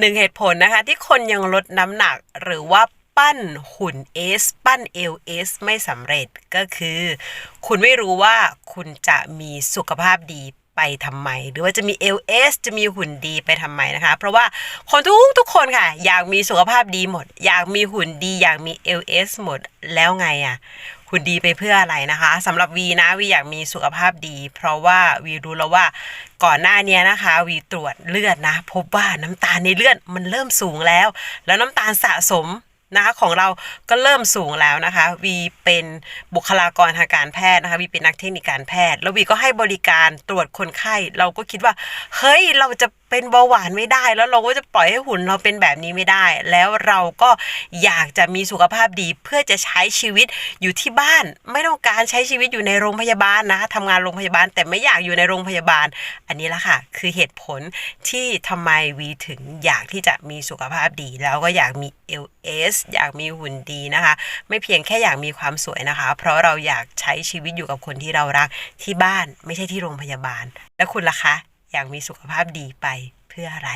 หนึ่งเหตุผลนะคะที่คนยังลดน้ำหนักหรือว่าปั้นหุ่น S ปั้น LS ไม่สำเร็จก็คือ คุณไม่รู้ว่าคุณจะมีสุขภาพดี ไปทำไม หรือว่าจะมี LS จะมีหุ่นดีไปทำไมนะคะ เพราะว่าคนทุกทุกคนค่ะ อยากมีสุขภาพดีหมด อยากมีหุ่นดี อยากมี LS หมดแล้วไงอะ่ะหุ่นดีไปเพื่ออะไรนะคะสำหรับวีนะวีอยากมีสุขภาพดี เพราะว่าวีรู้แล้วว่าก่อนหน้านี้นะคะ วีตรวจเลือดนะ พบว่าน้ำตาลในเลือดมันเริ่มสูงแล้ว แล้วน้ำตาลสะสม นะคะของเราก็เริ่มสูงแล้วนะคะวีเป็นบุคลากรทางการแพทย์นะคะวีเป็นนักเทคนิคการแพทย์ แล้ววีก็ให้บริการตรวจคนไข้ เราก็คิดว่า เฮ้ยเราจะเป็นเบาหวานไม่ได้ แล้วเราก็จะปล่อยให้หุ่นเราเป็นแบบนี้ไม่ได้ แล้วเราก็อยากจะมีสุขภาพดีเพื่อจะใช้ชีวิตอยู่ที่บ้าน ไม่ต้องการใช้ชีวิตอยู่ในโรงพยาบาลนะทำงานโรงพยาบาลแต่ไม่อยากอยู่ในโรงพยาบาล อันนี้ละค่ะ คือเหตุผลที่ทำไมวีถึงอยากที่จะมีสุขภาพดี แล้วก็อยากมี LS อยากมีหุ่นดีนะคะ ไม่เพียงแค่อยากมีความสวยนะคะ เพราะเราอยากใช้ชีวิตอยู่กับคนที่เรารักที่บ้านไม่ใช่ที่โรงพยาบาล แล้วคุณล่ะคะ อยากมีสุขภาพดีไปเพื่ออะไร